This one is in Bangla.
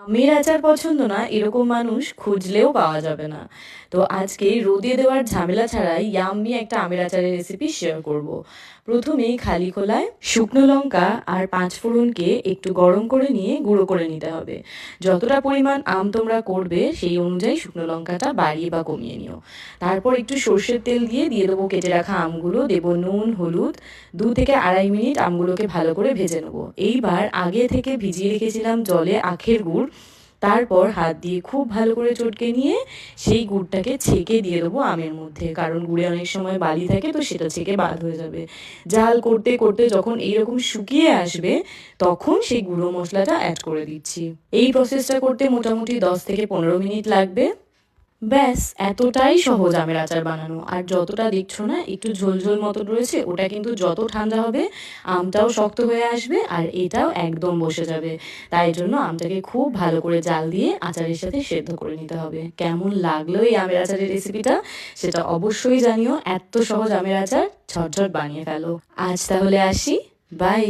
আমের আচার পছন্দ না, এরকম মানুষ খুঁজলেও পাওয়া যাবে না। তো আজকে রোদে দেওয়ার ঝামেলা ছাড়াই ইয়াম্মি একটা আমের আচারের রেসিপি শেয়ার করব। প্রথমেই খালি খোলায় শুকনো লঙ্কা আর পাঁচ ফোড়নকে একটু গরম করে নিয়ে গুঁড়ো করে নিতে হবে। যতটা পরিমাণ আম তোমরা করবে, সেই অনুযায়ী শুকনো লঙ্কাটা বাড়িয়ে বা কমিয়ে নিও। তারপর একটু সর্ষের তেল দিয়ে দিয়ে দেবো কেটে রাখা আমগুলো, দেবো নুন, হলুদ, দু থেকে আড়াই মিনিট আমগুলোকে ভালো করে ভেজে নেব। এইবার আগে থেকে ভিজিয়ে রেখেছিলাম জলে আখের গুড় তারপর হাত দিয়ে খুব ভালো করে চটকে নিয়ে সেই গুড়টাকে ছেঁকে দিয়ে দেবো আমের মধ্যে। কারণ গুড়ে অনেক সময় বালি থাকে, তো সেটা ছেঁকে বাদ হয়ে যাবে। জাল করতে করতে যখন এইরকম শুকিয়ে আসবে, তখন সেই গুঁড়ো মশলাটা অ্যাড করে দিচ্ছি। এই প্রসেসটা করতে মোটামুটি দশ থেকে পনেরো মিনিট লাগবে। ব্যাস, এতটাই সহজ আমের আচার বানানো। আর যতটা দেখছ না, একটু ঝোলঝোল মতো রয়েছে, ওটা কিন্তু যত ঠান্ডা হবে, আমটাও শক্ত হয়ে আসবে আর এটাও একদম বসে যাবে। তাই জন্য আমটাকে খুব ভালো করে জাল দিয়ে আচারের সাথে সেদ্ধ করে নিতে হবে। কেমন লাগল এই আমের আচারের রেসিপিটা? সেটা অবশ্যই জানিও, এত সহজ আমের আচার ঝটঝট বানিয়ে ফেলো। আজ তাহলে আসি, বাই।